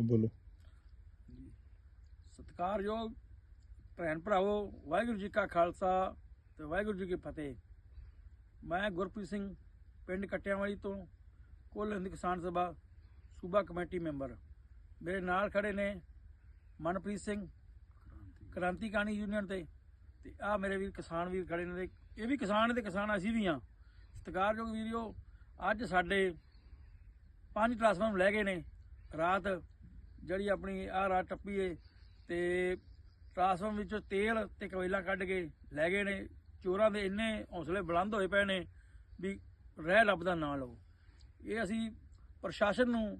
ਬੋਲੋ। ਸਤਿਕਾਰਯੋਗ ਭੈਣ ਭਰਾਵੋ, ਵਾਹਿਗੁਰੂ ਜੀ ਕਾ ਖਾਲਸਾ ਤੇ ਵਾਹਿਗੁਰੂ ਜੀ ਕੀ ਫਤਿਹ। ਮੈਂ ਗੁਰਪ੍ਰੀਤ ਸਿੰਘ, ਪਿੰਡ ਕਟਿਆਂਵਾਲੀ ਤੋਂ ਕੁੱਲ ਹਿੰਦ ਕਿਸਾਨ ਸਭਾ ਸੂਬਾ ਕਮੇਟੀ ਮੈਂਬਰ। ਮੇਰੇ ਨਾਲ ਖੜੇ ਨੇ ਮਨਪ੍ਰੀਤ ਸਿੰਘ ਕ੍ਰਾਂਤੀਕਾਰੀ ਯੂਨੀਅਨ ਤੇ ਤੇ ਆ ਮੇਰੇ ਵੀਰ ਕਿਸਾਨ ਵੀਰ ਖੜੇ ਨੇ। ਤੇ ਇਹ ਵੀ ਕਿਸਾਨ ਨੇ ਤੇ ਕਿਸਾਨ ਅਸੀਂ ਵੀ ਆ ਸਤਿਕਾਰਯੋਗ ਵੀਰਿਓ, ਅੱਜ ਸਾਡੇ ਪੰਜ ਟਰਾਂਸਫਾਰਮ ਲੈ ਗਏ ਨੇ। ਰਾਤ ਜਿਹੜੀ ਆਪਣੀ ਆਹ ਰਾਤ ਟੱਪੀ ਏ, ਤੇ ਟਰਾਂਸਫਾਰਮ ਵਿੱਚੋਂ ਤੇਲ ਤੇ ਕੋਇਲਾ ਕੱਢ ਕੇ ਲੈ ਗਏ ਨੇ। ਚੋਰਾਂ ਦੇ ਇੰਨੇ ਹੌਸਲੇ ਬੁਲੰਦ ਹੋਏ ਪਏ ਨੇ ਵੀ ਰਹਿ ਲੱਭਦਾ ਨਾ ਲਓ। ਇਹ ਅਸੀਂ ਪ੍ਰਸ਼ਾਸਨ ਨੂੰ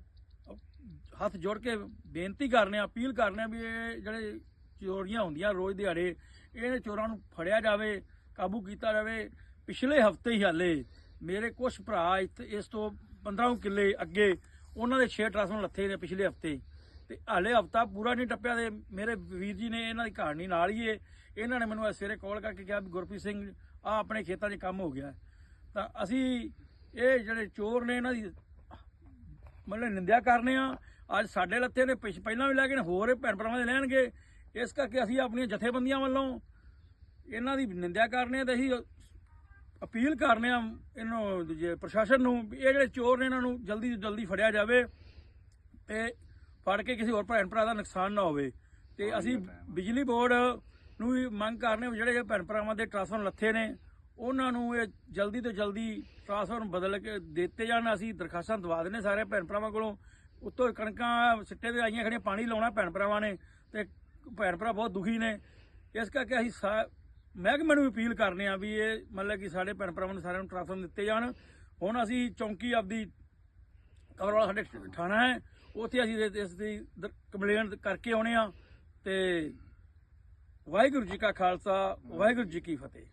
ਹੱਥ ਜੋੜ ਕੇ ਬੇਨਤੀ ਕਰਨੇ ਆ, ਅਪੀਲ ਕਰਨੇ ਆ ਵੀ ਇਹ ਜਿਹੜੇ ਚੋਰੀਆਂ ਹੁੰਦੀਆਂ ਰੋਜ਼ ਦਿਹਾੜੇ, ਇਹਨਾਂ ਚੋਰਾਂ ਨੂੰ ਫੜਿਆ ਜਾਵੇ, ਕਾਬੂ ਕੀਤਾ ਜਾਵੇ। ਪਿਛਲੇ ਹਫ਼ਤੇ ਹੀ ਹਾਲੇ ਮੇਰੇ ਕੁਝ ਭਰਾ ਇੱਥੇ ਇਸ ਤੋਂ 15 ਕਿੱਲੇ ਅੱਗੇ, ਉਹਨਾਂ ਦੇ 6 ਟਰਾਂਸਫਾਰਮਰ ਲੱਥੇ ਨੇ ਪਿਛਲੇ ਹਫ਼ਤੇ। ਤੇ ਹਾਲੇ ਹਫਤਾ ਪੂਰਾ ਨਹੀਂ ਟੱਪਿਆ ਤੇ ਮੇਰੇ ਵੀਰ ਜੀ ਨੇ ਇਹਨਾਂ ਦੀ ਕਹਾਣੀ ਨਾਲ ਹੀ ਏ ਇਹਨਾਂ ਨੇ ਮੈਨੂੰ ਅੱਜ ਸਵੇਰੇ ਕਾਲ ਕਰਕੇ ਕਿਹਾ ਵੀ ਗੁਰਪ੍ਰੀਤ ਸਿੰਘ ਆ ਆਪਣੇ ਖੇਤਾਂ 'ਚ ਕੰਮ ਹੋ ਗਿਆ। ਤਾਂ ਅਸੀਂ ਇਹ ਜਿਹੜੇ ਚੋਰ ਨੇ ਇਹਨਾਂ ਦੀ, ਮਤਲਬ ਨਿੰਦਿਆ ਕਰਨੇ ਆ। ਅੱਜ ਸਾਡੇ ਲੱਥੇ ਨੇ ਪਿਛ- ਪਹਿਲਾਂ ਵੀ ਲੈ ਗਏ ਨੇ, ਹੋਰ ਭੈਣ ਭਰਾਵਾਂ ਦੇ ਲੈਣਗੇ। ਇਸ ਕਰਕੇ ਅਸੀਂ ਆਪਣੀਆਂ ਜਥੇਬੰਦੀਆਂ ਵੱਲੋਂ ਇਹਨਾਂ ਦੀ ਨਿੰਦਿਆ ਕਰਨੇ ਆ ਤੇ ਅਸੀਂ ਅਪੀਲ ਕਰਨੇ ਆ ਇਹਨੂੰ ਦੂਜੇ ਪ੍ਰਸ਼ਾਸਨ ਨੂੰ ਵੀ ਇਹ ਜਿਹੜੇ ਚੋਰ ਨੇ ਇਹਨਾਂ ਨੂੰ ਜਲਦੀ ਤੋਂ ਜਲਦੀ ਫੜਿਆ ਜਾਵੇ ਤੇ ਫੜ ਕੇ ਕਿਸੇ ਹੋਰ ਭੈਣ ਭਰਾ ਦਾ ਨੁਕਸਾਨ ਨਾ ਹੋਵੇ। ਤੇ ਅਸੀਂ ਬਿਜਲੀ ਬੋਰਡ ਨੂੰ ਵੀ ਮੰਗ ਕਰਨੇ ਜਿਹੜੇ ਭੈਣ ਭਰਾਵਾਂ ਦੇ ਟਰਾਂਸਫਾਰਮਰ ਲੱਥੇ ਨੇ ਉਹਨਾਂ ਨੂੰ ਇਹ ਜਲਦੀ ਤੋਂ ਜਲਦੀ ਟਰਾਂਸਫਾਰਮਰ ਬਦਲ ਕੇ ਦਿੱਤੇ ਜਾਣ। ਅਸੀਂ ਦਰਖਾਸਤਾਂ ਦਵਾ ਦਿੰਦੇ ਸਾਰੇ ਭੈਣ ਭਰਾਵਾਂ ਕੋਲੋਂ। ਉੱਤੋਂ ਕਣਕਾਂ ਸਿੱਟੇ ਤੇ ਆਈਆਂ ਖੜੀਆਂ ਪਾਣੀ ਲਾਉਣਾ ਭੈਣ ਭਰਾਵਾਂ ਨੇ ਤੇ ਭੈਣ ਭਰਾ ਬਹੁਤ ਦੁਖੀ ਨੇ। ਇਸ ਕਰਕੇ ਅਸੀਂ ਮਹਿਕਮੇ ਨੂੰ ਅਪੀਲ ਕਰਨੇ ਆ ਵੀ ਇਹ ਮਤਲਬ ਕਿ ਸਾਡੇ ਭੈਣ ਭਰਾਵਾਂ ਨੂੰ ਸਾਰਿਆਂ ਨੂੰ ਟਰਾਂਸਫਾਰਮਰ ਦਿੱਤੇ ਜਾਣ। ਹੁਣ ਅਸੀਂ ਚੌਂਕੀ ਆਪਦੀ ਕਵਰਵਾਲਾ ਸਾਡੇ ਥਾਣਾ ਹੈ, ਉੱਥੇ ਅਸੀਂ ਇਸ- ਇਸ ਦੀ ਕੰਪਲੇਂਟ ਕਰਕੇ ਆਉਣੇ ਆ ਤੇ ਵਾਹਿਗੁਰੂ ਜੀ ਕਾ ਖਾਲਸਾ, ਵਾਹਿਗੁਰੂ ਜੀ ਕੀ ਫਤਿਹ।